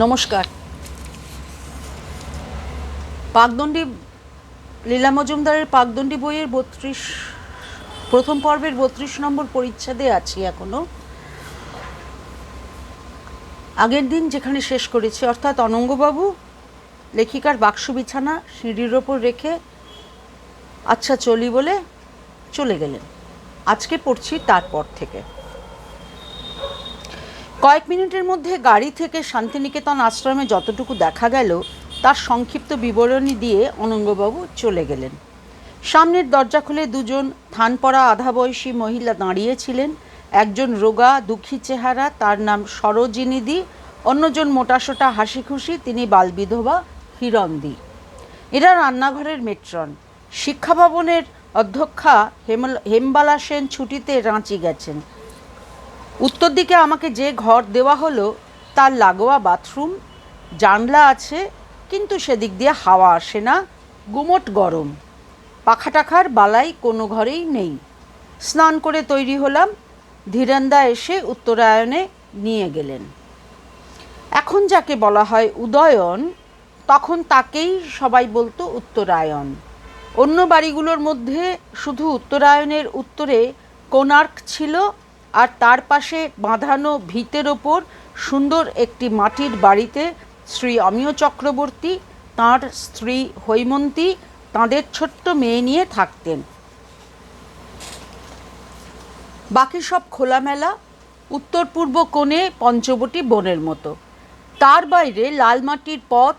নমস্কার। পাকদণ্ডী, লীলা মজুমদারের পাকদণ্ডী বইয়ের বত্রিশ, প্রথম পর্বের বত্রিশ নম্বর পরিচ্ছেদে আছি এখনও। আগের দিন যেখানে শেষ করেছি, অর্থাৎ অনঙ্গবাবু, লেখিকার বাক্স বিছানা, সিঁড়ির ওপর রেখে আচ্ছা চলি বলে চলে গেলেন। আজকে পড়ছি তারপর থেকে। কয়েক মিনিটের মধ্যে গাড়ি থেকে শান্তিনিকেতন আশ্রমে যতটুকু দেখা গেল, তার সংক্ষিপ্ত বিবরণী দিয়ে অনঙ্গবাবু চলে গেলেন। সামনের দরজা খুলে দুজন থান পড়া আধা বয়সী মহিলা দাঁড়িয়েছিলেন। একজন রোগা, দুঃখী চেহারা, তার নাম সরোজিনীদি, অন্যজন মোটাসোটা হাসি খুশি তিনি বালবিধবা হিরন্দি এরা রান্নাঘরের মেট্রন। শিক্ষা ভবনের অধ্যক্ষা হেমবালা সেন ছুটিতে রাঁচি গেছেন। উত্তর দিকে আমাকে যে ঘর দেওয়া হলো, তার লাগোয়া বাথরুম, জানলা আছে, কিন্তু সেদিক দিয়ে হাওয়া আসে না, গুমট গরম। পাখা টাখার বালাই কোনো ঘরেই নেই। স্নান করে তৈরি হলাম, ধীরেন্দা এসে উত্তরায়ণে নিয়ে গেলেন। এখন যাকে বলা হয় উদয়ন, তখন তাকেই সবাই বলতো উত্তরায়ণ। অন্য বাড়িগুলোর মধ্যে শুধু উত্তরায়ণের উত্তরে কোণার্ক ছিল আর তার পাশে বাঁধানো ভিতের ওপর সুন্দর একটি মাটির বাড়িতে শ্রী অমিয় চক্রবর্তী, তাঁর স্ত্রী হৈমন্তী, তাঁদের ছোট্ট মেয়ে নিয়ে থাকতেন। বাকি সব খোলামেলা, উত্তর পূর্ব কোণে পঞ্চবটি বনের মতো। তার বাইরে লাল মাটির পথ,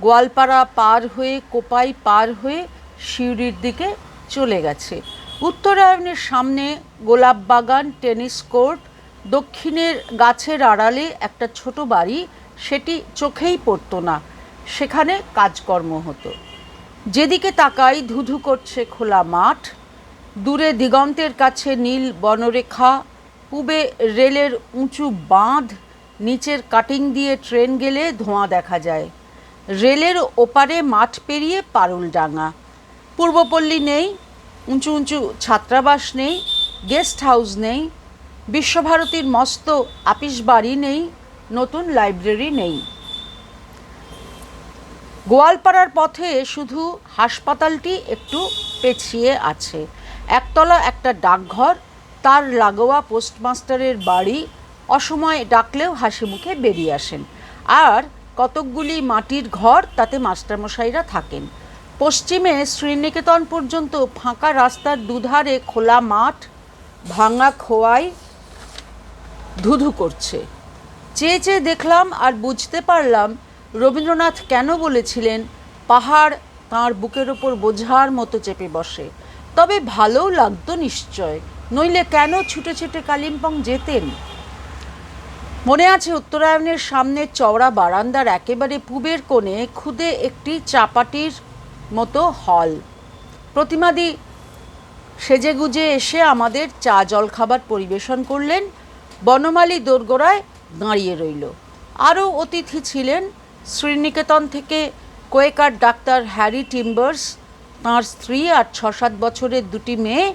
গোয়ালপাড়া পার হয়ে, কোপাই পার হয়ে সিউড়ির দিকে চলে গেছে। উত্তরায়ণের সামনে গোলাপ বাগান, টেনিস কোর্ট, দক্ষিণের গাছের আড়ালে একটা ছোট বাড়ি, সেটি চোখেই পড়তো না। সেখানে কাজকর্ম হতো। যেদিকে তাকাই, ধুধু করছে খোলা মাঠ। দূরে দিগন্তের কাছে নীল বনরেখা, পূবে রেলের উঁচু বাঁধ, নিচের কাটিং দিয়ে ট্রেন গেলে ধোঁয়া দেখা যায়। রেলের ওপারে মাঠ পেরিয়ে পারুলডাঙ্গা। পূর্বপল্লী নেই উঁচু উঁচু ছাত্রাবাস নেই, গেস্ট হাউস নেই, বিশ্বভারতীর মস্ত আপিস বাড়ি নেই, নতুন লাইব্রেরি নেই। গোয়ালপাড়ার পথে শুধু হাসপাতালটি একটু পেছিয়ে আছে। একতলা একটা ডাকঘর, তার লাগোয়া পোস্টমাস্টারের বাড়ি, অসময়ে ডাকলেও হাসি মুখে বেরিয়ে আসেন। আর কতকগুলি মাটির ঘর তাতে মাস্টারমশাইরা থাকেন। পশ্চিমে শ্রীনিকেতন পর্যন্ত ফাঁকা রাস্তার দুধারে খোলা মাঠ, ভাঙা খোয়াই ধুধু করছে। চেয়ে চেয়ে দেখলাম আর বুঝতে পারলাম রবীন্দ্রনাথ কেন বলেছিলেন, পাহাড় তাঁর বুকের ওপর বোঝার মতো চেপে বসে। তবে ভালোও লাগতো নিশ্চয়, নইলে কেন ছুটে ছুটে কালিম্পং যেতেন? মনে আছে উত্তরায়ণের সামনে চওড়া বারান্দার একেবারে পূবের কোণে খুদে একটি চাপাটির মতো হল। প্রতিমাদি সেজে গুজে এসে আমাদের চা জল খাবার পরিবেশন করলেন। বনমালী দোরগোড়ায় দাঁড়িয়ে রইল। আরও অতিথি ছিলেন। শ্রীনিকেতন থেকে কোয়েকার ডাক্তার হ্যারি টিম্বার্স। তাঁর স্ত্রী আর ছ সাত বছরের দুটি মেয়ে,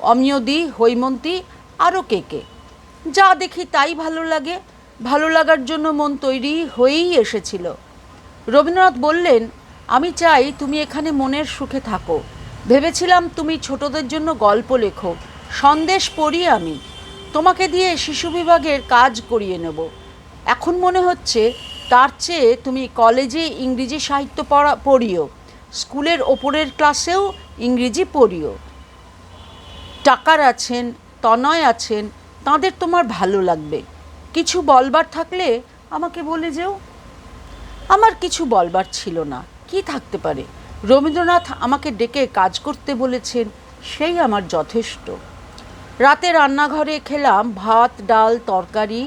অমিয়দি, হৈমন্তী, আরও কে কে। যা দেখি তাই ভালো লাগে। ভালো লাগার জন্য মন তৈরি হয়েই এসেছিল। রবীন্দ্রনাথ বললেন আমি চাই তুমি এখানে মনের সুখে থাকো। ভেবেছিলাম তুমি ছোটদের জন্য গল্প লেখো। সন্দেশ পড়ি আমি। তোমাকে দিয়ে শিশু বিভাগের কাজ করিয়ে নেব। এখন মনে হচ্ছে তার চেয়ে তুমি কলেজে ইংরেজি সাহিত্য পড়া পড়িও। স্কুলের ওপরের ক্লাসেও ইংরেজি পড়িও। টাকার আছেন, তনয় আছেন, তাদের তোমার ভালো লাগবে। কিছু বলবার থাকলে আমাকে বলে যেও। আমার কিছু বলবার ছিল না। কি থাকতে পারে? রবীন্দ্রনাথ আমাকে ডেকে কাজ করতে বলেছেন, সেই আমার যথেষ্ট। রাতে রান্নাঘরে খেলাম ভাত, ডাল, তরকারি,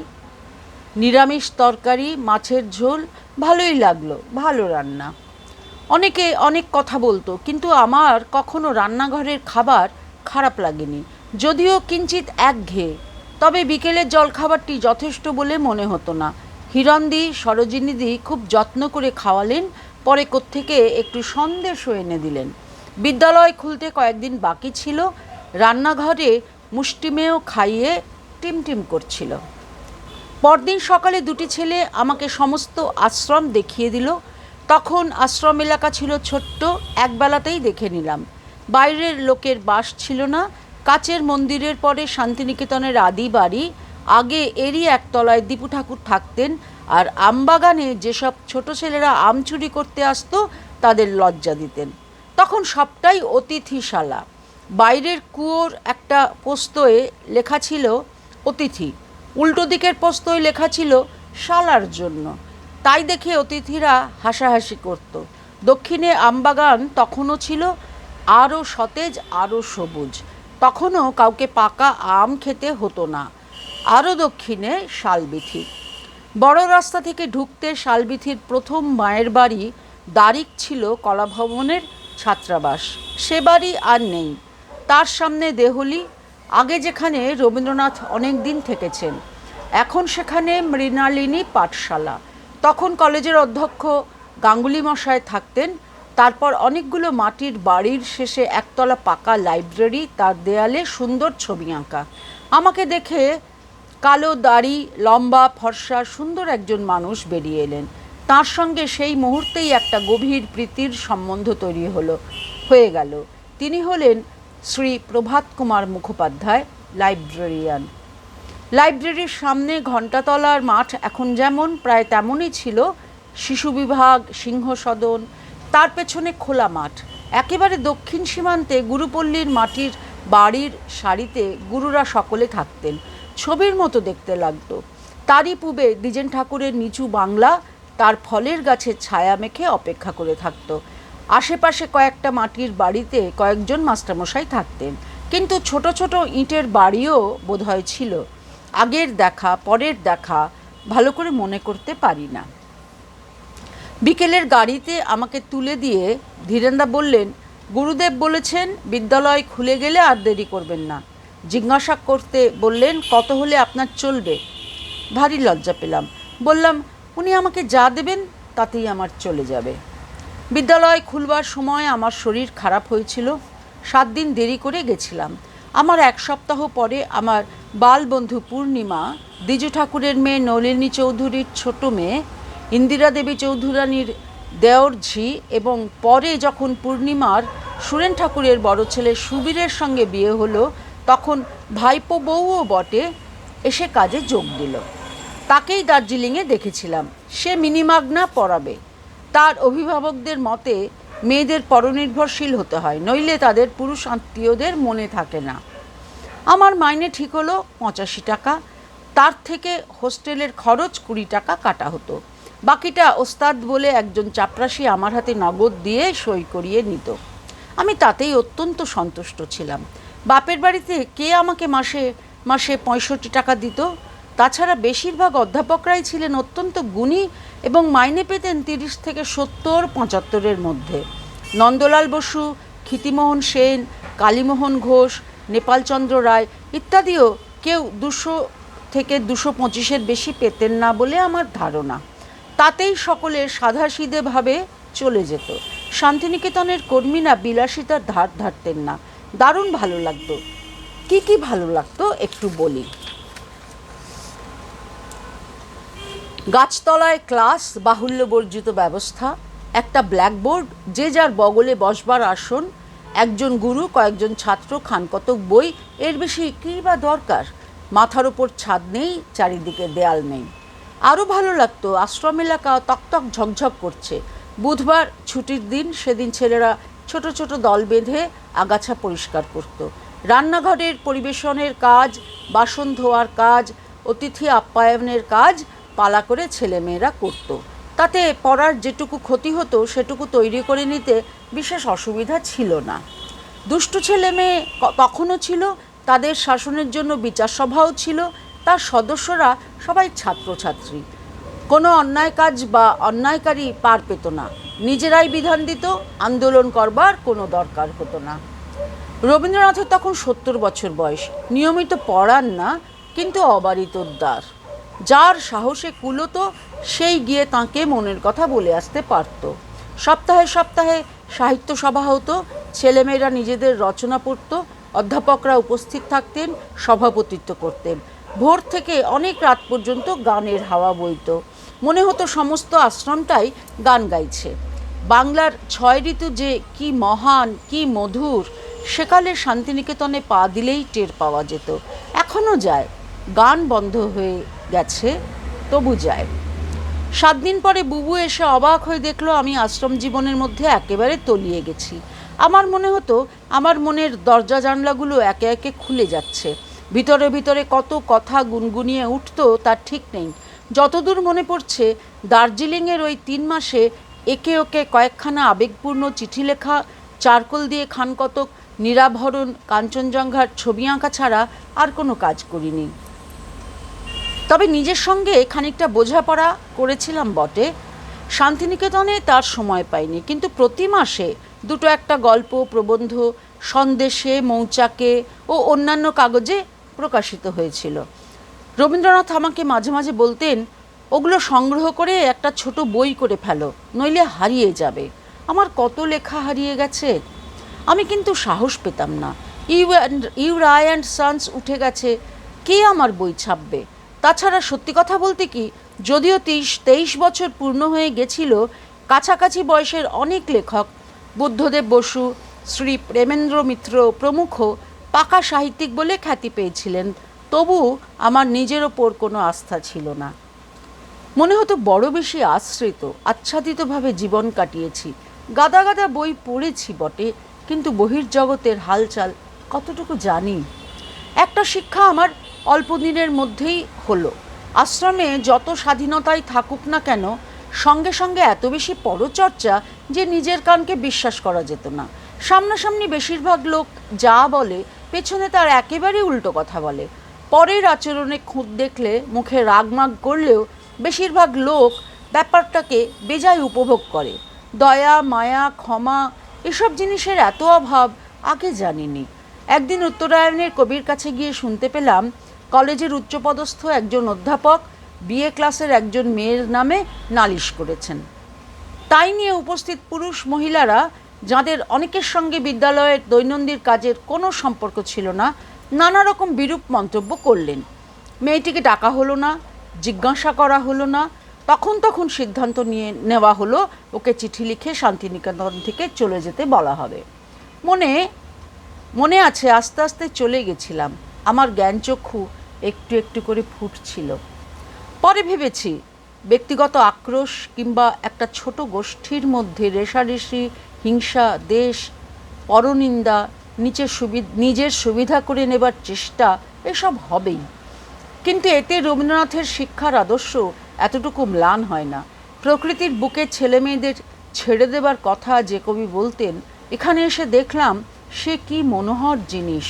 নিরামিষ তরকারি, মাছের ঝোল, ভালোই লাগল, ভালো রান্না। অনেকে অনেক কথা বলতো, কিন্তু আমার কখনো রান্নাঘরের খাবার খারাপ লাগেনি, যদিও কিঞ্চিত একঘেয়ে। তবে বিকেলের জলখাবারটি যথেষ্ট বলে মনে হতো না। হিরন্দি সরোজিনীদি খুব যত্ন করে খাওয়ালেন পরে কোত্থেকে একটু সন্দেশও এনে দিলেন। বিদ্যালয় খুলতে কয়েকদিন বাকি ছিল। রান্নাঘরে মুষ্টিমেয় খাইয়ে টিমটিম করছিল। পরদিন সকালে দুটি ছেলে আমাকে সমস্ত আশ্রম দেখিয়ে দিল। তখন আশ্রম এলাকা ছিল ছোট্ট, একবেলাতেই দেখে নিলাম। বাইরের লোকের বাস ছিল না। কাচের মন্দিরের পরে শান্তিনিকেতনের আদি বাড়ি। আগে এরই একতলায় দীপু ঠাকুর থাকতেন। আর আমবাগানে যেসব ছোট ছেলেরা আম চুরি করতে আসতো, তাদের লজ্জা দিতেন। তখন সবটাই অতিথিশালা। বাইরের কুয়োর একটা পোস্তয়ে লেখা ছিল, অতিথি। উল্টো দিকের পোস্তয় লেখা ছিল, শালার জন্য। তাই দেখে অতিথিরা হাসাহাসি করত। দক্ষিণে আমবাগান তখনও ছিল, আরও সতেজ, আরও সবুজ। তখনও কাউকে পাকা আম খেতে হতো না। আরও দক্ষিণে শালবিথি। বড় রাস্তা থেকে ঢুকতে শালবিথির প্রথম মায়ের বাড়ি দারিক ছিল কলাভবনের ছাত্রাবাস। সে বাড়ি আর নেই। তার সামনে দেহলি, আগে যেখানে রবীন্দ্রনাথ অনেক দিন থেকেছেন, এখন সেখানে মৃণালিনী পাঠশালা। তখন কলেজের অধ্যক্ষ গাঙ্গুলি মশায় থাকতেন। তারপর অনেকগুলো মাটির বাড়ির শেষে একতলা পাকা লাইব্রেরি তার দেয়ালে সুন্দর ছবি আঁকা। আমাকে দেখে কালো দাড়ি, লম্বা ফর্সা, সুন্দর একজন মানুষ বেরিয়ে এলেন। তার সঙ্গে সেই মুহূর্তেই একটা গভীর প্রীতির সম্বন্ধ তৈরি হলো, হয়ে গেল। তিনি হলেন শ্রী প্রভাত কুমার মুখোপাধ্যায়, লাইব্রেরিয়ান। লাইব্রেরির সামনে ঘণ্টাতলার মাঠ এখন যেমন প্রায় তেমনই ছিল, শিশু বিভাগ, সিংহ সদন, তার পেছনে খোলা মাঠ। একেবারে দক্ষিণ সীমান্তে গুরুপল্লীর মাটির বাড়ির সারিতে গুরুরা সকলে থাকতেন। ছবির মতো দেখতে লাগতো। তারই পূবে দ্বিজেন ঠাকুরের নিচু বাংলা তার ফলের গাছের ছায়া মেখে অপেক্ষা করে থাকতো। আশেপাশে কয়েকটা মাটির বাড়িতে কয়েকজন মাস্টারমশাই থাকতেন। কিন্তু ছোট ছোট ইটের বাড়িও বোধহয় ছিল। আগের দেখা, পরের দেখা ভালো করে মনে করতে পারি না। বিকেলের গাড়িতে আমাকে তুলে দিয়ে ধীরেন্দা বললেন, গুরুদেব বলেছেন, বিদ্যালয় খুলে গেলে আর দেরি করবেন না। জিজ্ঞাসা করতে বললেন, কত হলে আপনার চলবে? ভারী লজ্জা পেলাম। বললাম, উনি আমাকে যা দেবেন, তাতেই আমার চলে যাবে। বিদ্যালয় খুলবার সময় আমার শরীর খারাপ হয়েছিল। সাত দিন দেরি করে গেছিলাম। আমার এক সপ্তাহ পরে আমার বাল বন্ধু পূর্ণিমা, দ্বিজ ঠাকুরের মেয়ে নলিনী চৌধুরীর ছোট মেয়ে, ইন্দিরা দেবী চৌধুরানীর দেওর ঝি এবং পরে যখন পূর্ণিমার সুরেন ঠাকুরের বড় ছেলে সুবীরের সঙ্গে বিয়ে হলো তখন ভাইপো বউও বটে, এসে কাজে যোগ দিল। তাকেই দার্জিলিংয়ে দেখেছিলাম। সে মিনিমাগনা পড়াবে তার অভিভাবকদের মতে, মেয়েদের পরনির্ভরশীল হতে হয়, নইলে তাদের পুরুষ আত্মীয়দের মনে থাকে না। আমার মাইনে ঠিক হলো পঁচাশি টাকা। তার থেকে হোস্টেলের খরচ কুড়ি টাকা কাটা হতো। বাকিটা ওস্তাদ বলে একজন চাপরাশি আমার হাতে নগদ দিয়ে সই করিয়ে নিত। আমি তাতেই অত্যন্ত সন্তুষ্ট ছিলাম। বাপের বাড়িতে কে আমাকে মাসে মাসে পঁয়ষট্টি টাকা দিত? তাছাড়া বেশিরভাগ অধ্যাপকরাই ছিলেন অত্যন্ত গুণী এবং মাইনে পেতেন তিরিশ থেকে সত্তর, পঁচাত্তরের মধ্যে। নন্দলাল বসু, ক্ষিতিমোহন সেন, কালীমোহন ঘোষ, নেপালচন্দ্র রায় ইত্যাদিও কেউ দুশো থেকে দুশো পঁচিশের বেশি পেতেন না বলে আমার ধারণা। তাতেই সকলে সাধাসিধেভাবে চলে যেত। শান্তিনিকেতনের কর্মীরা বিলাসিতার ধার ধারতেন না। দারুণ ভালো লাগতো। কি কি ভালো লাগতো একটু বলি। গাছতলায় ক্লাস বাহুল্য বর্জিত ব্যবস্থা, একটা ব্ল্যাকবোর্ড, যে যার বগলে বসবার আসন, একজন গুরু, কয়েকজন ছাত্র খানকতক বই, এর বেশি কী বা দরকার? মাথার ওপর ছাদ নেই, চারিদিকে দেয়াল নেই। আরও ভালো লাগতো, আশ্রম এলাকা তকতক ঝকঝক করছে। বুধবার ছুটির দিন, সেদিন ছেলেরা ছোট ছোট দল বেঁধে আগাছা পরিষ্কার করত। রান্নাঘরের পরিবেশনের কাজ, বাসন ধোয়ার কাজ, অতিথি আপ্যায়নের কাজ পালা করে ছেলেমেয়েরা করত। তাতে পড়ার যেটুকু ক্ষতি হতো, সেটুকু তৈরি করে নিতে বিশেষ অসুবিধা ছিল না। দুষ্টু ছেলে মেয়ে তখনও ছিল, তাদের শাসনের জন্য বিচার সভাও ছিল, তার সদস্যরা সবাই ছাত্রছাত্রী। কোনো অন্যায় কাজ বা অন্যায়কারী পার পেত না। নিজেরাই বিধান দিত, আন্দোলন করবার কোনো দরকার হতো না। রবীন্দ্রনাথের তখন সত্তর বছর বয়স। নিয়মিত পড়ান না, কিন্তু অবারিত দ্বার যার সাহসে কুলোতো, সেই গিয়ে তাঁকে মনের কথা বলে আসতে পারত। সপ্তাহে সপ্তাহে সাহিত্য সভা হতো, ছেলেমেয়েরা নিজেদের রচনা পড়ত, অধ্যাপকরা উপস্থিত থাকতেন, সভাপতিত্ব করতেন। ভোর থেকে অনেক রাত পর্যন্ত গানের হাওয়া বইতো। মনে হতো সমস্ত আশ্রমটাই গান গাইছে। বাংলার ছয় ঋতু যে কি মহান, কি মধুর, সেকালে শান্তিনিকেতনে পা দিলেই টের পাওয়া যেত। এখনও যায়, গান বন্ধ হয়ে গেছে, তবু যায়। সাত দিন পরে বুবু এসে অবাক হয়ে দেখল, আমি আশ্রম জীবনের মধ্যে একেবারে তলিয়ে গেছি। আমার মনে হতো, আমার মনের দরজা জানলাগুলো একে একে খুলে যাচ্ছে। ভিতরে ভিতরে কত কথা গুনগুনিয়ে উঠতো, তার ঠিক নেই। যতদূর মনে পড়ছে, দার্জিলিংয়ের ওই তিন মাসে একে ওকে কয়েকখানা আবেগপূর্ণ চিঠি লেখা, চারকোল দিয়ে খানকতক নিরাভরণ, কাঞ্চনজঙ্ঘার ছবি আঁকা ছাড়া আর কোনো কাজ করিনি। তবে নিজের সঙ্গে খানিকটা বোঝাপড়া করেছিলাম বটে। শান্তিনিকেতনে তার সময় পাইনি, কিন্তু প্রতি মাসে দুটো একটা গল্প, প্রবন্ধ, সন্দেশে, মৌচাকে ও অন্যান্য কাগজে প্রকাশিত হয়েছিল। রবীন্দ্রনাথ আমাকে মাঝে মাঝে বলতেন, ওগুলো সংগ্রহ করে একটা ছোট বই করে ফেলো, নইলে হারিয়ে যাবে। আমার কত লেখা হারিয়ে গেছে। আমি কিন্তু সাহস পেতাম না। U and, U Ray and sons উঠে গেছে। কে আমার বই ছাপবে? তাছাড়া সত্যি কথা বলতে কি, যদিও তেইশ তেইশ বছর পূর্ণ হয়ে গেছিল, কাছাকাছি বয়সের অনেক লেখক, বুদ্ধদেব বসু, শ্রী প্রেমেন্দ্র মিত্র প্রমুখ পাকা সাহিত্যিক বলে খ্যাতি পেয়েছিলেন। তবু আমার নিজের ওপর কোনো আস্থা ছিল না। মনে হতো বড় বেশি আশ্রিত, আচ্ছাদিতভাবে জীবন কাটিয়েছি। গাদা গাদা বই পড়েছি বটে, কিন্তু বহির্জগতের হালচাল কতটুকু জানি? একটা শিক্ষা আমার অল্প দিনের মধ্যেই হলো। আশ্রমে যত স্বাধীনতাই থাকুক না কেন, সঙ্গে সঙ্গে এত বেশি পরচর্চা যে নিজের কানকে বিশ্বাস করা যেত না। সামনাসামনি বেশিরভাগ লোক যা বলে, পেছনে তার একেবারে উল্টো কথা বলে। পরের আচরণে খুঁত দেখলে মুখে রাগমাগ করলেও বেশিরভাগ লোক ব্যাপারটাকে বেজায় উপভোগ করে। দয়া, মায়া, ক্ষমা এসব জিনিসের এত অভাব আগে জানিনি। একদিন উত্তরায়ণের কবির কাছে গিয়ে শুনতে পেলাম, কলেজের উচ্চপদস্থ একজন অধ্যাপক বিএ ক্লাসের একজন মেয়ের নামে নালিশ করেছেন। তাই নিয়ে উপস্থিত পুরুষ মহিলারা, যাদের অনেকের সঙ্গে বিদ্যালয়ের দৈনন্দিন কাজের কোনো সম্পর্ক ছিল না নানা রকম বিরূপ মন্তব্য করলেন। মেয়েটিকে ডাকা হলো না, জিজ্ঞাসা করা হলো না, তখন তখন সিদ্ধান্ত নিয়ে নেওয়া হলো, ওকে চিঠি লিখে শান্তিনিকেতন থেকে চলে যেতে বলা হবে। মনে মনে আছে আস্তে আস্তে চলে গেছিলাম, আমার জ্ঞানচক্ষু একটু একটু করে ফুটছিল। পরে ভেবেছি, ব্যক্তিগত আক্রোশ কিংবা একটা ছোট গোষ্ঠীর মধ্যে রেশারেশি, হিংসা, দেশ, পরনিন্দা নিচের সুবি, নিজের সুবিধা করে নেবার চেষ্টা এসব হবেই। কিন্তু এতে রবীন্দ্রনাথের শিক্ষার আদর্শ এতটুকু ম্লান হয় না। প্রকৃতির বুকে ছেলে মেয়েদের ছেড়ে দেবার কথা যে কবি বলতেন, এখানে এসে দেখলাম সে কি মনোহর জিনিস।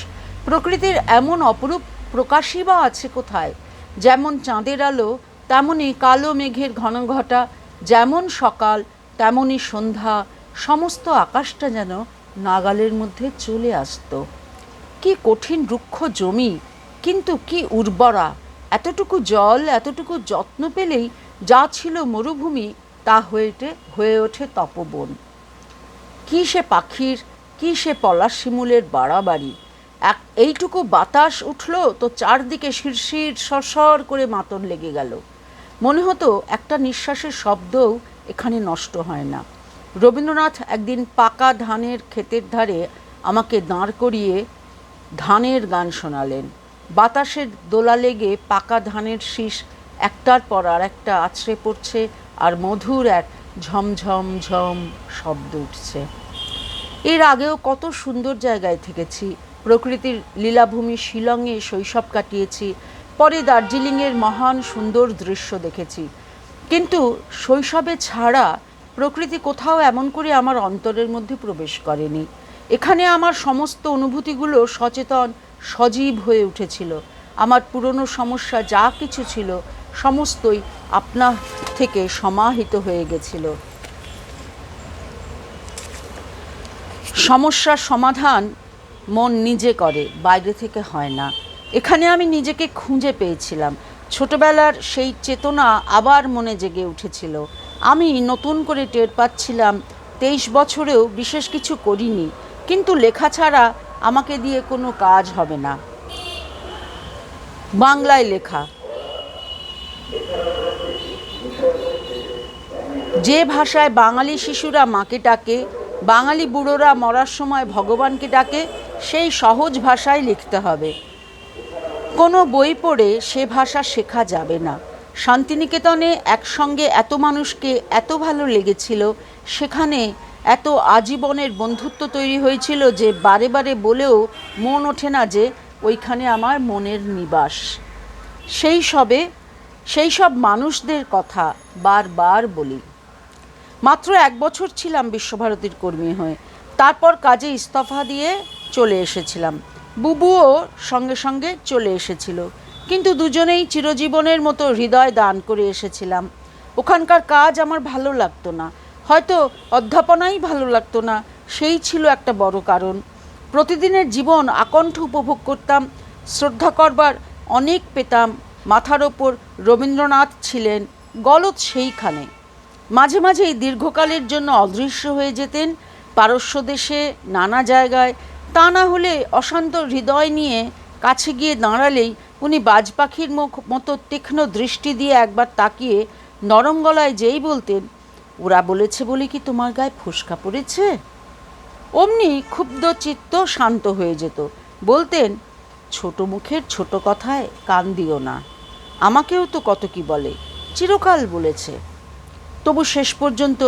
প্রকৃতির এমন অপরূপ প্রকাশই বা আছে কোথায়? যেমন চাঁদের আলো তেমনই কালো মেঘের ঘন ঘটা যেমন সকাল তেমনই সন্ধ্যা, সমস্ত আকাশটা যেন নাগালের মধ্যে চলে আসতো। কি কঠিন রুক্ষ জমি, কিন্তু কি উর্বরা। এতটুকু জল, এতটুকু যত্ন পেলেই যা ছিল মরুভূমি, তা হয়ে হয়ে ওঠে তপবন। কি সে পাখির, কি সে পলাশ শিমুলের বাড়াবাড়ি। এক, এইটুকু বাতাস উঠল তো চারদিকে শিরশির, সরসর করে মাতন লেগে গেল। মনে হতো একটা নিঃশ্বাসের শব্দও এখানে নষ্ট হয় না। রবীন্দ্রনাথ একদিন পাকা ধানের ক্ষেতের ধারে আমাকে দাঁড় করিয়ে ধানের গান শোনালেন। বাতাসের দোলা লেগে পাকা ধানের শীষ একটার পর আর একটা আছড়ে পড়ছে আর মধুর এক ঝমঝম ঝম শব্দ উঠছে। এর আগেও কত সুন্দর জায়গায় থেকেছি। প্রকৃতির লীলাভূমি শিলংয়ে শৈশব কাটিয়েছি। পরে দার্জিলিংয়ের মহান সুন্দর দৃশ্য দেখেছি। কিন্তু শৈশবে ছাড়া প্রকৃতি কোথাও এমন করে আমার অন্তরের মধ্যে প্রবেশ করেনি। এখানে আমার সমস্ত অনুভূতিগুলো সচেতন, সজীব হয়ে উঠেছিল। আমার পুরনো সমস্যা যা কিছু ছিল, সমস্তই আপনা থেকে সমাহিত হয়ে গেছিল। সমস্যার সমাধান মন নিজে করে, বাইরে থেকে হয় না। এখানে আমি নিজেকে খুঁজে পেয়েছিলাম। ছোটবেলার সেই চেতনা আবার মনে জেগে উঠেছিল। আমি নতুন করে টের পাচ্ছিলাম, তেইশ বছরেও বিশেষ কিছু করিনি, কিন্তু লেখা ছাড়া আমাকে দিয়ে কোনো কাজ হবে না। বাংলায় লেখা। যে ভাষায় বাঙালি শিশুরা মাকে ডাকে, বাঙালি বুড়োরা মরার সময় ভগবানকে ডাকে, সেই সহজ ভাষায় লিখতে হবে। কোনো বই পড়ে সে ভাষা শেখা যাবে না। শান্তিনিকেতনে একসঙ্গে এত মানুষকে এত ভালো লেগেছিল, সেখানে এত আজীবনের বন্ধুত্ব তৈরি হয়েছিল যে বারে বারে বলেও মন ওঠে না যে ওইখানে আমার মনের নিবাস। সেই সবে, সেই সব মানুষদের কথা বারবার বলি। মাত্র এক বছর ছিলাম বিশ্বভারতীর কর্মী হয়ে। তারপর কাজে ইস্তফা দিয়ে চলে এসেছিলাম। বুবুও সঙ্গে সঙ্গে চলে এসেছিল। কিন্তু দুজনেই চিরজীবনের মতো হৃদয় দান করে এসেছিলাম। ওখানকার কাজ আমার ভালো লাগতো না। হয়তো অধ্যাপনাই ভালো লাগতো না, সেই ছিল একটা বড় কারণ। প্রতিদিনের জীবন আকণ্ঠ উপভোগ করতাম, শ্রদ্ধা করবার অনেক পেতাম, মাথার ওপর রবীন্দ্রনাথ ছিলেন গলত সেইখানে। মাঝে মাঝেই দীর্ঘকালের জন্য অদৃশ্য হয়ে যেতেন, পারস্য দেশে, নানা জায়গায়। তা না হলে অশান্ত হৃদয় নিয়ে কাছে গিয়ে দাঁড়ালেই উনি বাজ পাখির মুখ, মতো তীক্ষ্ণ দৃষ্টি দিয়ে একবার তাকিয়ে নরম গলায় যেই বলতেন, ওরা বলেছে বলে কি তোমার গায়ে ফুসকা পড়েছে? অমনি ক্ষুব্ধ চিত্ত শান্ত হয়ে যেত। বলতেন, ছোট মুখের ছোট কথায় কান দিও না। আমাকেও তো কত কি বলে, চিরকাল বলেছে। তবু শেষ পর্যন্ত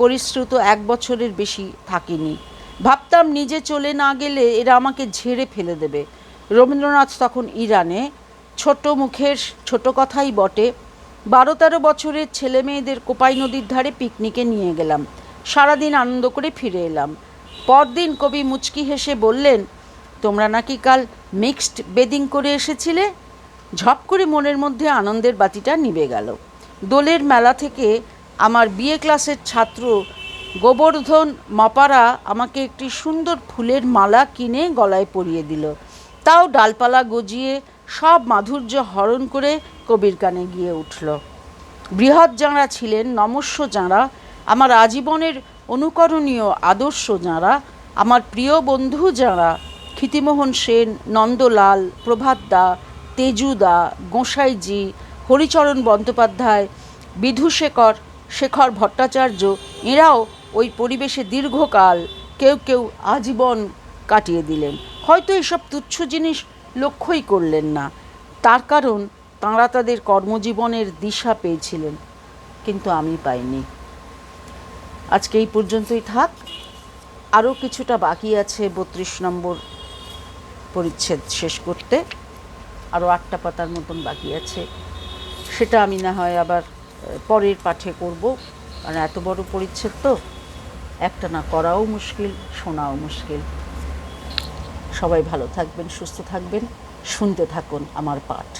পরিশ্রুত এক বছরের বেশি থাকিনি। ভাবতাম নিজে চলে না গেলে এরা আমাকে ঝেড়ে ফেলে দেবে। রবীন্দ্রনাথ তখন ইরানে ছোট মুখের ছোট কথাই বটে। বারো তেরো বছরের ছেলে মেয়েদের কোপাই নদীর ধারে পিকনিকে নিয়ে গেলাম। সারাদিন আনন্দ করে ফিরে এলাম। পরদিন কবি মুচকি হেসে বললেন, তোমরা নাকি কাল মিক্সড বেদিং করে এসেছিলে? ঝপ করে মনের মধ্যে আনন্দের বাতিটা নিভে গেল। দোলের মেলা থেকে আমার বিএ ক্লাসের ছাত্র গোবর্ধন মপারা আমাকে একটি সুন্দর ফুলের মালা কিনে গলায় পরিয়ে দিল। তাও ডালপালা গজিয়ে সব মাধুর্য হরণ করে কবির কানে গিয়ে উঠল। বৃহৎ যাঁরা ছিলেন, নমস্য যাঁরা, আমার আজীবনের অনুকরণীয় আদর্শ যাঁরা, আমার প্রিয় বন্ধু যাঁরা, ক্ষিতিমোহন সেন, নন্দলাল, প্রভাত প্রভাতদা তেজুদা গোসাইজি হরিচরণ বন্দ্যোপাধ্যায়, বিধুশেখর, শেখর ভট্টাচার্য, এরাও ওই পরিবেশে দীর্ঘকাল কেউ কেউ আজীবন কাটিয়ে দিলেন। হয়তো এসব তুচ্ছ জিনিস লক্ষ্যই করলেন না। তার কারণ তাঁরা তাদের কর্মজীবনের দিশা পেয়েছিলেন, কিন্তু আমি পাইনি। আজকে এই পর্যন্তই থাক। আরও কিছুটা বাকি আছে বত্রিশ নম্বর পরিচ্ছেদ শেষ করতে। আরও আটটা পাতার মতন বাকি আছে। সেটা আমি না হয় আবার পরের পাঠে করব। কারণ এত বড় পরিচ্ছেদ তো, একটা না করাও মুশকিল, শোনাও মুশকিল। সবাই ভালো থাকবেন সুস্থ থাকবেন শুনতে থাকুন আমার পাঠ।